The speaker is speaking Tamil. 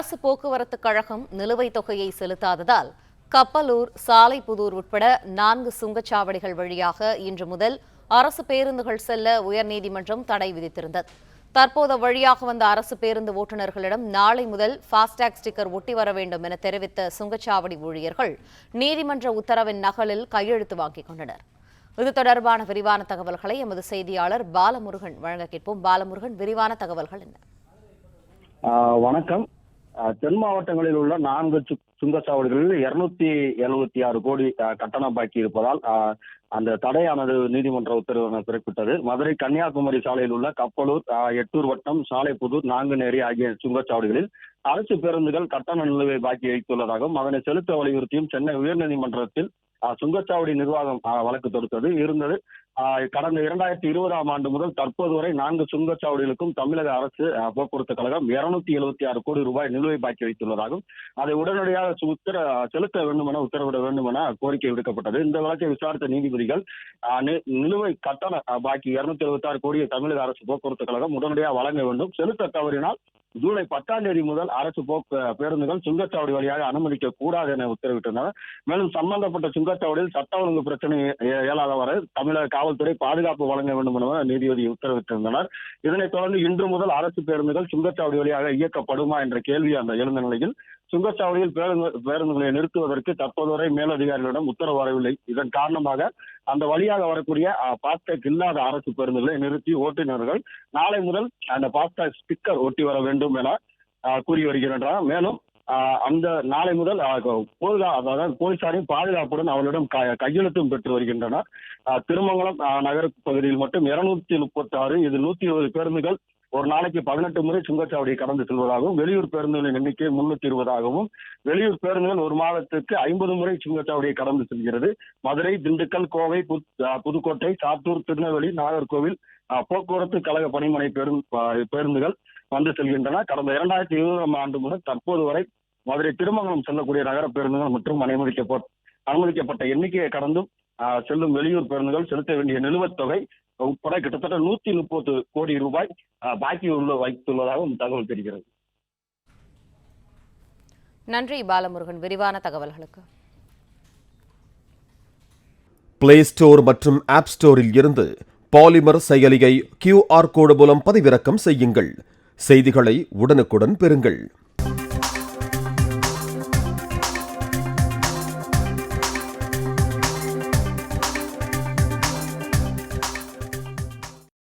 அரசு போக்குவரத்து கழகம் நிலுவைத் தொகையை செலுத்தாததால் கப்பலூர் சாலைப்புதூர் உட்பட நான்கு சுங்கச்சாவடிகள் வழியாக இன்று முதல் அரசு பேருந்துகள் செல்ல உயர்நீதிமன்றம் தடை விதித்திருந்தது. தற்போது வழியாக வந்த அரசு பேருந்து ஓட்டுநர்களிடம் நாளை முதல் ஃபாஸ்டேக் ஸ்டிக்கர் ஒட்டி வர வேண்டும் என தெரிவித்த சுங்கச்சாவடி ஊழியர்கள் நீதிமன்ற உத்தரவின் நகலில் கையெழுத்து வாங்கிக் கொண்டனர். இது தொடர்பான விரிவான தகவல்களை எமது செய்தியாளர் பாலமுருகன் வழங்க கேட்போம். பாலமுருகன் விரிவான தகவல்கள் என்ன? வணக்கம். தென் மாவட்டங்களில் உள்ள நான்கு சு- சுங்கச்சாவடிகளில் இருநூத்தி எழுபத்தி ஆறு கோடி கட்டணம் பாக்கி இருப்பதால் அந்த தடையானது நீதிமன்ற உத்தரவு பிறப்பித்தது. மதுரை கன்னியாகுமரி சாலையில் உள்ள கப்பலூர் எட்டூர் வட்டம் சாலைப்புதூர் நாங்குநேரி ஆகிய சுங்கச்சாவடிகளில் அரசு பேருந்துகள் கட்டண நிலுவை பாக்கி வைத்துள்ளதாகவும் அதனை செலுத்த வலியுறுத்தியும் சென்னை உயர்நீதிமன்றத்தில் சுங்கச்சாவடி நிர்வாகம் வழக்கு தொடுத்தது. இருந்தது. கடந்த இரண்டாயிரத்தி இருபதாம் ஆண்டு முதல் தற்போது வரை நான்கு சுங்கச்சாவடிகளுக்கும் தமிழக அரசு போக்குவரத்து கழகம் இருநூத்தி எழுபத்தி ஆறு கோடி ரூபாய் நிலுவை பாக்கி வைத்துள்ளதாகவும் அதை உடனடியாக உத்தர செலுத்த வேண்டும் என உத்தரவிட வேண்டும் என கோரிக்கை விடுக்கப்பட்டது. இந்த வழக்கை விசாரித்த நீதிபதிகள் நிலுவை கட்டண பாக்கி இருநூத்தி எழுபத்தி ஆறு கோடியை தமிழக அரசு போக்குவரத்து கழகம் உடனடியாக வழங்க வேண்டும். செலுத்த தவறினால் ஜூலை பத்தாம் தேதி முதல் அரசு போக்கு பேருந்துகள் சுங்கச்சாவடி வழியாக அனுமதிக்க கூடாது என உத்தரவிட்டிருந்தனர். மேலும் சம்பந்தப்பட்ட சுங்கச்சாவடியில் சட்ட ஒழுங்கு பிரச்சனை இயலாதவாறு தமிழக காவல்துறை பாதுகாப்பு வழங்க வேண்டும் என நீதிபதி உத்தரவிட்டிருந்தனர். இதனைத் தொடர்ந்து இன்று முதல் அரசு பேருந்துகள் சுங்கச்சாவடி வழியாக இயக்கப்படுமா என்ற கேள்வி அந்த எழுந்த நிலையில் சுங்கச்சாவடியில் பேருந்து பேருந்துகளை நிறுத்துவதற்கு தற்போது வரை மேலதிகாரிகளிடம் உத்தரவு வரவில்லை. இதன் காரணமாக அந்த வழியாக வரக்கூடிய பாஸ்டாக் இல்லாத அரசு பேருந்துகளை நிறுத்தி ஓட்டுநர்கள் நாளை முதல் அந்த பாஸ்டாக் ஸ்டிக்கர் ஒட்டி வர வேண்டும் என கூறி வருகின்றனர். மேலும் ஆஹ், அந்த நாளை முதல் ஆஹ், அதாவது போலீசாரின் பாதுகாப்புடன் அவர்களிடம் க- கையெழுத்தும் பெற்று வருகின்றனர். ஆஹ், திருமங்கலம் ஆஹ், நகர பகுதியில் மட்டும் இருநூத்தி முப்பத்தி ஆறு இது நூத்தி இருபது பேருந்துகள் ஒரு நாளைக்கு பதினெட்டு முறை சுங்கச்சாவடியை கடந்து செல்வதாகவும் வெளியூர் பேருந்துகளின் எண்ணிக்கை முன்னூத்தி இருபதாகவும் வெளியூர் பேருந்துகள் ஒரு மாதத்திற்கு ஐம்பது முறை சுங்கச்சாவடியை கடந்து செல்கிறது. மதுரை திண்டுக்கல் கோவை புத்- புதுக்கோட்டை சாத்தூர் திருநெல்வேலி நாகர்கோவில் போக்குவரத்து கழக பணிமனை பேருந்து பேருந்துகள் வந்து செல்கின்றன. கடந்த இரண்டாயிரத்தி இருபதாம் ஆண்டு முதல் தற்போது வரை மதுரை திருமங்கலம் செல்லக்கூடிய நகர பேருந்துகள் மற்றும் அனுமதிக்கப்பட்ட அனுமதிக்கப்பட்ட எண்ணிக்கையை கடந்தும் செல்லும் வெளியூர் பேருந்துகள் செலுத்த வேண்டிய நிலுவத் தொகை உட்பட கிட்டத்தட்ட நூத்தி முப்பது கோடி ரூபாய் பாக்கி உள்ள வைத்துள்ளதாகவும் தகவல் தெரிகிறது. நன்றி பாலமுருகன். விரிவான தகவல்களுக்கு. பிளே ஸ்டோர் மற்றும் ஆப் ஸ்டோரில் இருந்து பாலிமர் செயலியை கியூஆர் கோடு மூலம் பதிவிறக்கம் செய்யுங்கள். செய்திகளை உடனுக்குடன் பெறுங்கள்.